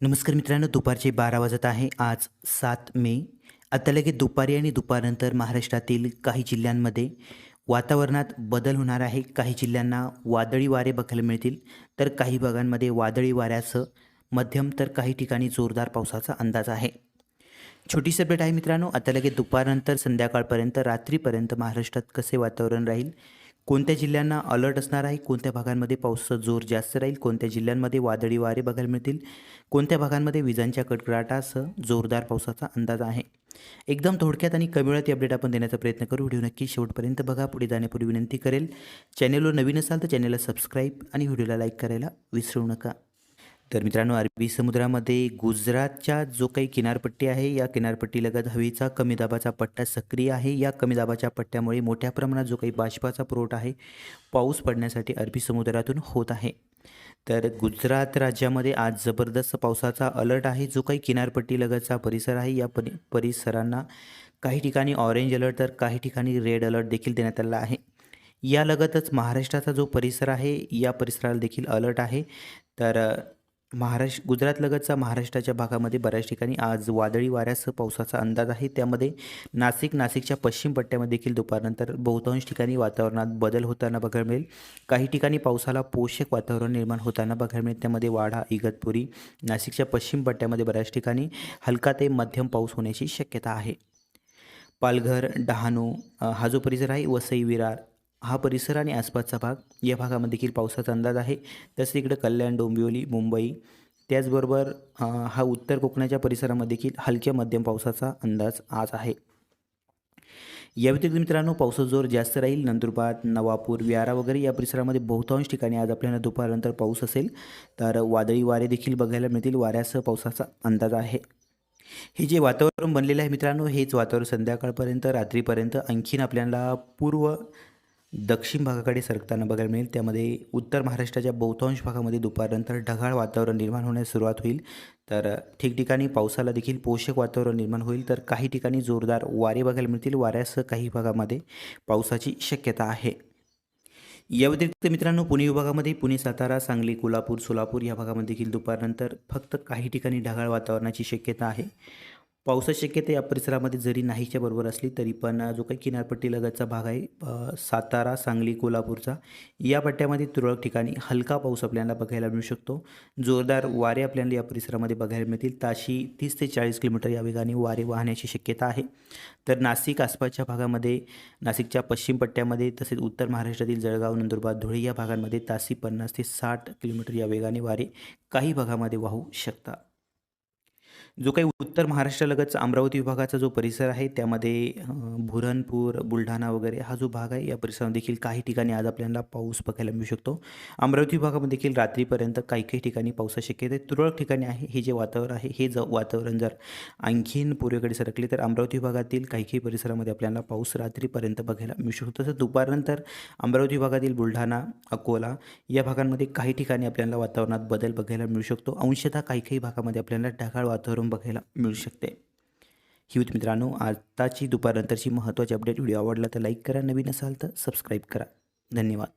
नमस्कार मित्रांनो दुपारचे बारा वाजत आहे. आज सात मे. आता लगेच दुपारी आणि दुपारनंतर महाराष्ट्रातील काही जिल्ह्यांमध्ये वातावरणात बदल होणार आहे. काही जिल्ह्यांना वादळी वारे बघायला मिळतील. तर काही भागांमध्ये वादळी वाऱ्यासह मध्यम तर काही ठिकाणी जोरदार पावसाचा अंदाज आहे. छोटी अपडेट आहे मित्रांनो आता लगेच दुपारनंतर संध्याकाळपर्यंत रात्रीपर्यंत महाराष्ट्रात कसे वातावरण राहील? कोणत्या जिल्ह्यांना अलर्ट असणार आहे? कोणत्या भागांमध्ये पाऊसचा जोर जास्त राहील? कोणत्या जिल्ह्यांमध्ये वादळी वारे बघायला मिळतील? कोणत्या भागांमध्ये विजांच्या कडकडाटासह जोरदार पावसाचा अंदाज आहे? एकदम थोडक्यात आणि कमी वेळात अपडेट आपण देण्याचा प्रयत्न करू. व्हिडिओ नक्की शेवटपर्यंत बघा. पुढे जाण्यापूर्वी विनंती करेल चॅनेलवर नवीन असाल तर चॅनेलला सबस्क्राईब आणि व्हिडिओला लाईक करायला विसरू नका. तर मित्रांनो अरबी समुद्रामध्ये गुजरातच्या जो काही किनारपट्टी आहे या किनारपट्टीलगत हवेचा कमी दाबाचा पट्टा सक्रिय आहे. या कमी दाबाच्या पट्ट्यामुळे मोठ्या प्रमाणात जो काही बाष्पाचा पुरवठा आहे पाऊस पडण्यासाठी अरबी समुद्रातून होत आहे. तर गुजरात राज्यामध्ये आज जबरदस्त पावसाचा अलर्ट आहे. जो काही किनारपट्टीलगतचा परिसर आहे या परि परिसरांना काही ठिकाणी ऑरेंज अलर्ट तर काही ठिकाणी रेड अलर्ट देखील देण्यात आला आहे. यालगतच महाराष्ट्राचा जो परिसर आहे या परिसराला देखील अलर्ट आहे. तर महाराष्ट्र गुजरातलगतचा महाराष्ट्राच्या भागामध्ये बऱ्याच ठिकाणी आज वादळी वाऱ्यासह पावसाचा अंदाज आहे. त्यामध्ये नाशिक नाशिकच्या पश्चिम पट्ट्यामध्ये देखील दुपारनंतर बहुतांश ठिकाणी वातावरणात बदल होताना बघायला मिळेल. काही ठिकाणी पावसाला पोषक वातावरण निर्माण होताना बघायला मिळेल. त्यामध्ये वाडा इगतपुरी नाशिकच्या पश्चिम पट्ट्यामध्ये बऱ्याच ठिकाणी हलका ते मध्यम पाऊस होण्याची शक्यता आहे. पालघर डहाणू हा जो परिसर आहे वसई विरार हा परिसर आणि आसपासचा भाग या भागामध्ये देखील पावसाचा अंदाज आहे. तसेच इकडे कल्याण डोंबिवली मुंबई त्याचबरोबर हा उत्तर कोकणाच्या परिसरामध्ये देखील हलक्या मध्यम पावसाचा अंदाज आज आहे. या व्यतिरिक्त मित्रांनो पावसाचा जोर जास्त राहील. नंदुरबार नवापूर व्यारा वगैरे या परिसरामध्ये बहुतांश ठिकाणी आज आपल्याला दुपारनंतर पाऊस असेल. तर वादळी वारे देखील बघायला मिळतील. वाऱ्यासह पावसाचा अंदाज आहे. हे जे वातावरण बनलेलं आहे मित्रांनो हेच वातावरण संध्याकाळपर्यंत रात्रीपर्यंत आणखीन आपल्याला पूर्व दक्षिण भागाकडे सरकताना बघायला मिळेल. त्यामध्ये उत्तर महाराष्ट्राच्या बहुतांश भागामध्ये दुपारनंतर ढगाळ वातावरण निर्माण होण्यास सुरुवात होईल. तर ठिकठिकाणी पावसाला देखील पोषक वातावरण निर्माण होईल. तर काही ठिकाणी जोरदार वारे बघायला मिळतील. वाऱ्यासह काही भागामध्ये पावसाची शक्यता आहे. या व्यतिरिक्त मित्रांनो पुणे विभागामध्ये पुणे सातारा सांगली कोल्हापूर सोलापूर या भागामध्ये देखील दुपारनंतर फक्त काही ठिकाणी ढगाळ वातावरणाची शक्यता आहे. पावसाची शक्यता या परिसरामध्ये जरी नाहीच्या बरोबर असली तरी पण जो काही किनारपट्टी लगतचा भाग आहे सातारा सांगली कोल्हापूरचा या पट्ट्यामध्ये तुरळक ठिकाणी हलका पाऊस आपल्याला बघायला मिळू शकतो. जोरदार वारे आपल्याला या परिसरामध्ये बघायला मिळतील. ताशी तीस ते चाळीस किलोमीटर या वेगाने वारे वाहण्याची शक्यता आहे. तर नाशिक आसपासच्या भागामध्ये नाशिकच्या पश्चिम पट्ट्यामध्ये तसेच उत्तर महाराष्ट्रातील जळगाव नंदुरबार धुळे या भागांमध्ये तासी पन्नास ते साठ किलोमीटर या वेगाने वारे काही भागामध्ये वाहू शकतात जो काही उत्तर महाराष्ट्रालगतचा अमरावती विभागाचा जो परिसर आहे त्यामध्ये भुरणपूर बुलढाणा वगैरे हा जो भाग आहे या परिसरामध्ये देखील काही ठिकाणी आज आपल्याला पाऊस बघायला मिळू शकतो. अमरावती विभागामध्ये देखील रात्रीपर्यंत काही काही ठिकाणी पावसाची शक्यता आहे. तुरळक ठिकाणी आहे हे जे वातावरण आहे हे ज वातावरण जर आणखीन पूर्वेकडे सरकले तर अमरावती विभागातील काही काही परिसरामध्ये आपल्याला पाऊस रात्रीपर्यंत बघायला मिळू शकतो. तसंच दुपारनंतर अमरावती विभागातील बुलढाणा अकोला या भागांमध्ये काही ठिकाणी आपल्याला वातावरणात बदल बघायला मिळू शकतो. अंशतः काही काही भागामध्ये आपल्याला ढगाळ वातावरण बघायला मिळू शकते. ही होती मित्रांनो आताची दुपारनंतरची महत्त्वाची अपडेट व्हिडिओ आवडला तर लाईक करा. नवीन असाल तर सबस्क्राईब करा. धन्यवाद.